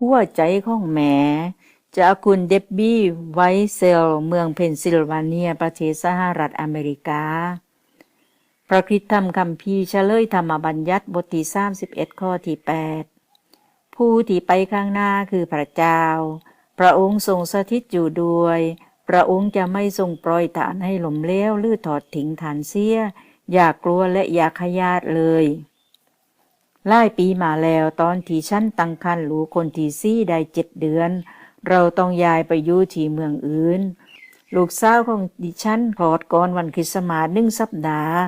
หัวใจของแหมจากคุณเดบบี้ไวเซล เมืองเพนซิลเวเนีย ประเทศสหรัฐอเมริกา พระคริสตธรรมคำพีเฉลยธรรมบัญญัติบทที่31 ข้อที่ 8 ผู้ที่ไปข้างหน้าคือพระเจ้า พระองค์ทรงสถิตอยู่ด้วย พระองค์จะไม่ทรงปล่อยฐานให้หล่มเหลวหรือถอดทิ้งฐานเสีย อย่ากลัวและอย่าขยาดเลย หลายปีมาแล้วตอนที่ฉันตั้งครรภ์ลูคนที่ซี่ได้เจ็ดเดือน เราต้องย้ายไปอยู่ที่เมืองอื่น ลูกสาวของดิฉันคลอดก่อนวันคริสต์มาสหนึ่งสัปดาห์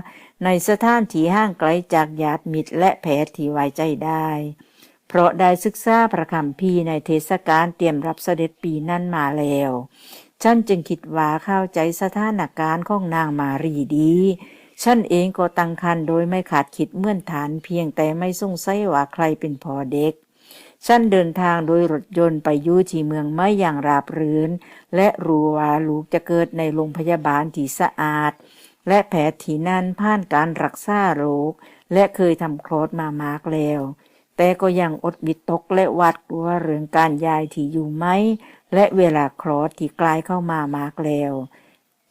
ในสถานที่ห่างไกลจากญาติมิตรและแพทย์ที่ไว้ใจได้ เพราะได้ศึกษาพระคำพีในเทศกาลเตรียมรับเสด็จปีนั้นมาแล้วฉันจึงคิดว่าเข้าใจสถานการณ์ของนางมารีดี ฉันเองก็ตั้งครรภ์โดยไม่ขาดคิดเมื่อนฐานเพียงแต่ไม่สงสัยว่าใครเป็นพ่อเด็ก ฉันเดินทางโดยรถยนต์ไปยู่ที่เมืองไม่อย่างราบรื่น และรู้ว่าลูกจะเกิดในโรงพยาบาลที่สะอาด และแผทย์ที่นั่นผ่านการรักษาโรค และเคยทำคลอดมามากแล้ว แต่ก็ยังอดวิตกและหวาดกลัวเรื่องการย้ายที่อยู่ไหม และเวลาคลอดที่ใกล้เข้ามามากแล้ว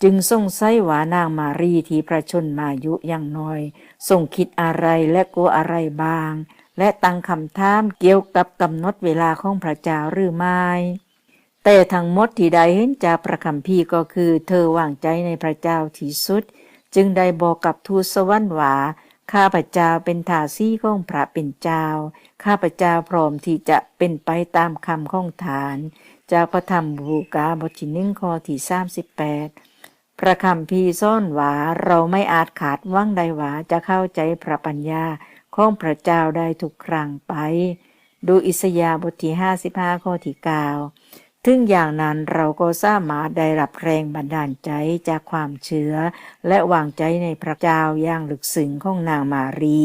จึงสงสัยว่านางมารีที่ประชนมายุอย่างน้อย ทรงคิดอะไรและกลัวอะไรบ้าง และตั้งคำถามเกี่ยวกับกำหนดเวลาของพระเจ้าหรือไม่ แต่ทั้งหมดที่ได้เห็นจากพระคัมภีร์ก็คือเธอวางใจในพระเจ้าที่สุด จึงได้บอกกับทูตสวรรค์ว่าข้าพเจ้าเป็นทาซี่ของพระเป็นเจ้า ข้าพเจ้าพร้อมที่จะเป็นไปตามคำของฐาน จากพระธรรมบูกาบทที่หนึ่งข้อที่สามสิบแปด พระคำพีซ่อนหวาเราไม่อาจขาดว่างใดหวาจะเข้าใจพระปัญญาของพระเจ้าได้ทุกครั้งไป ดูอิสยาบทที่ห้าสิบห้าข้อที่เก้าถึงอย่างนั้นเราก็สามารถได้รับแรงบันดาลใจจากความเชื่อและวางใจในพระเจ้าอย่างลึกซึ้งของนางมารี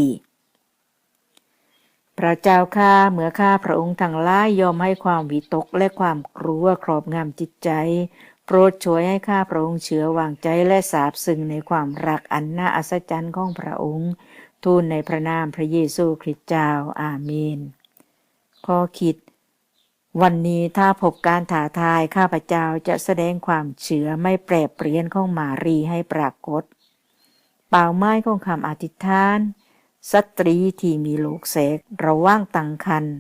พระเจ้าข้าเมื่อข้าพระองค์ทั้งหลายยอมให้ความวิตกและความกลัวครอบงำจิตใจ โปรดช่วยให้ข้าพระองค์เชื่อวางใจและสาบซึ้งในความรักอันน่าอัศจรรย์ของพระองค์ทูลในพระนามพระเยซูคริสต์เจ้าอาเมนข้อคิด วันนี้ถ้าพบการถาทายข้าพเจ้าจะแสดงความเชื่อไม่แปรเปลี่ยนของมารีให้ปรากฏ เป่าไม้ของคำอธิษฐาน สตรีที่มีลูกเสกระว่างตั้งครรภ์